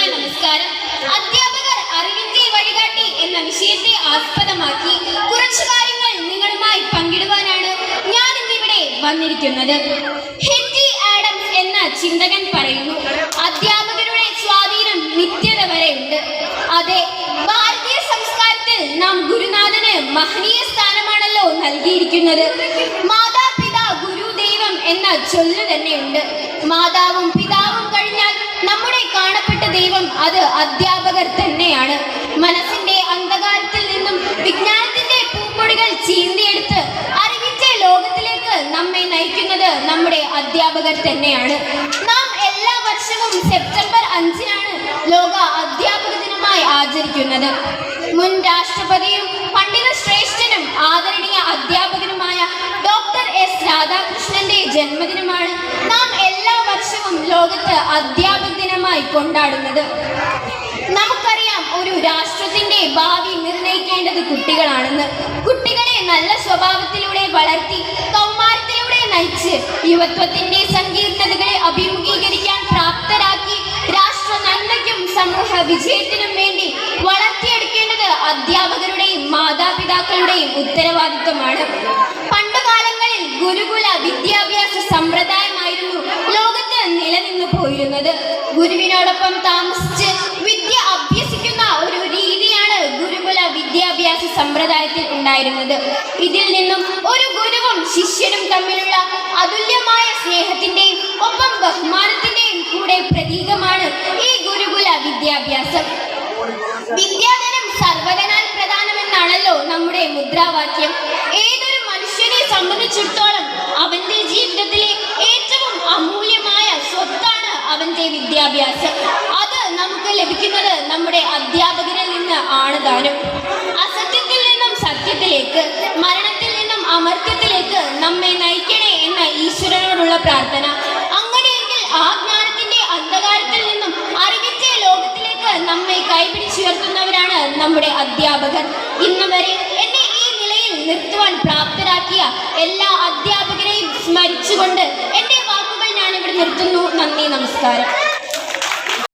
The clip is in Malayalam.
ഹൃദ്യമായ നമസ്കാരം. അധ്യാപകർ അറിവിന്റെ വഴികാട്ടി എന്ന വിഷയത്തെ ആസ്പദമാക്കി കുറച്ചു കാര്യങ്ങൾ നിങ്ങളുമായി പങ്കിടുവാനാണ് ഞാൻ ഇന്നിവിടെ വന്നിരിക്കുന്നത്. ഹെറ്റി ആഡംസ് എന്ന ചിന്തകൻ പറയുന്നു അധ്യാപകരുടെ സ്വാധീനം നിത്യത വരെ ഉണ്ട്. അതെ ഭാരതീയ സംസ്കാരത്തിൽ നാം ഗുരുനാഥന് മഹനീയ സ്ഥാനമാണല്ലോ നൽകിയിരിക്കുന്നത്. മാതാപിതാ ഗുരു ദൈവം എന്ന ചൊല്ലു തന്നെയുണ്ട്. മാതാവും പിതാവും മനസ്സിന്റെ അന്ധകാരത്തിൽ നിന്നും വിജ്ഞാനത്തിന്റെ പൂപ്പൊടികൾ ചീന്തിയെടുത്ത് അറിവിന്റെ ലോകത്തിലേക്ക് നമ്മെ നയിക്കുന്നത് നമ്മുടെ അധ്യാപകർ തന്നെയാണ്. നാം എല്ലാ വർഷവും സെപ്റ്റംബർ അഞ്ചിനാണ് ലോക അധ്യാപക ദിനമായി ആചരിക്കുന്നത്. മുൻ രാഷ്ട്രപതിയും പണ്ഡിത ശ്രേഷ്ഠനും ആദരണീയ അധ്യാപകനുമായ ഡോക്ടർ എസ് രാധാകൃഷ്ണന്റെ ജന്മദിനമാണ് നാം എല്ലാ വർഷവും ലോകത്ത് അധ്യാപക ദിനമായി കൊണ്ടാടുന്നത്. കുട്ടികളാണെന്ന് കുട്ടികളെ നല്ല സ്വഭാവത്തിലൂടെ വളർത്തി കൗമാരത്തിലൂടെ നയിച്ച് യുവത്വത്തിന്റെ സങ്കീർണതകളെ അഭിമുഖീകരിക്കാൻ പ്രാപ്തരാക്കി രാഷ്ട്ര നന്മയ്ക്കും സമൂഹ വിജയത്തിനും വേണ്ടി വളർത്തിയെടുക്കേണ്ടത് അധ്യാപകരുടെയും മാതാപിതാക്കളുടെയും ഉത്തരവാദിത്വമാണ്. പണ്ടുകാലങ്ങളിൽ ഗുരുകുല വിദ്യാഭ്യാസ സമ്പ്രദായമായിരുന്നു ലോകത്ത് നിലനിന്നു പോയിരുന്നത്. ഗുരുവിനോടൊപ്പം താമസിച്ച് വിദ്യ അഭ്യസിക്കുന്ന ഒരു രീതിയാണ് ഗുരുകുല വിദ്യാഭ്യാസ സമ്പ്രദായത്തിൽ ഉണ്ടായിരുന്നത്. ഇതിൽ നിന്നും ഒരു ഗുരുവും ശിഷ്യനും തമ്മിലുള്ള അതുല്യമായ സ്നേഹത്തിന്റെയും ഒപ്പം ബഹുമാനത്തിന്റെയും കൂടെ പ്രതീകമാണ് ഈ ഗുരുകുല വിദ്യാഭ്യാസം. വിദ്യാധനം സർവകനാൽ പ്രധാനമെന്നാണല്ലോ നമ്മുടെ മുദ്രാവാക്യം. ഏതൊരു മനുഷ്യനെ സംബന്ധിച്ചിടത്തോളം അവന്റെ ജീവിതത്തിലെ ഏറ്റവും അമൂല്യമായ സ്വത്താണ് അവന്റെ വിദ്യാഭ്യാസം. അത് നമുക്ക് ലഭിക്കുന്നത് നമ്മുടെ അധ്യാപകരിൽ നിന്ന് ആണ് താനും. അമർത്യത്തിലേക്ക് നമ്മെ നയിക്കണേ എന്ന ഈശ്വരനോടുള്ള പ്രാർത്ഥന. അങ്ങനെയെങ്കിൽ ആ ജ്ഞാനത്തിന്റെ അന്ധകാരത്തിൽ നിന്നും അറിവിന്റെ ലോകത്തിലേക്ക് നമ്മെ കൈപിടിച്ചുയർത്തുന്നവരാണ് നമ്മുടെ അധ്യാപകർ. ഇന്ന് വരെ എന്നെ ഈ നിലയിൽ നിർത്തുവാൻ പ്രാപ്തരാക്കിയ എല്ലാ അധ്യാപകരെയും സ്മരിച്ചുകൊണ്ട് എന്റെ വാക്കുകൾ ഇവിടെ നിർത്തുന്നു. നന്ദി നമസ്കാരം.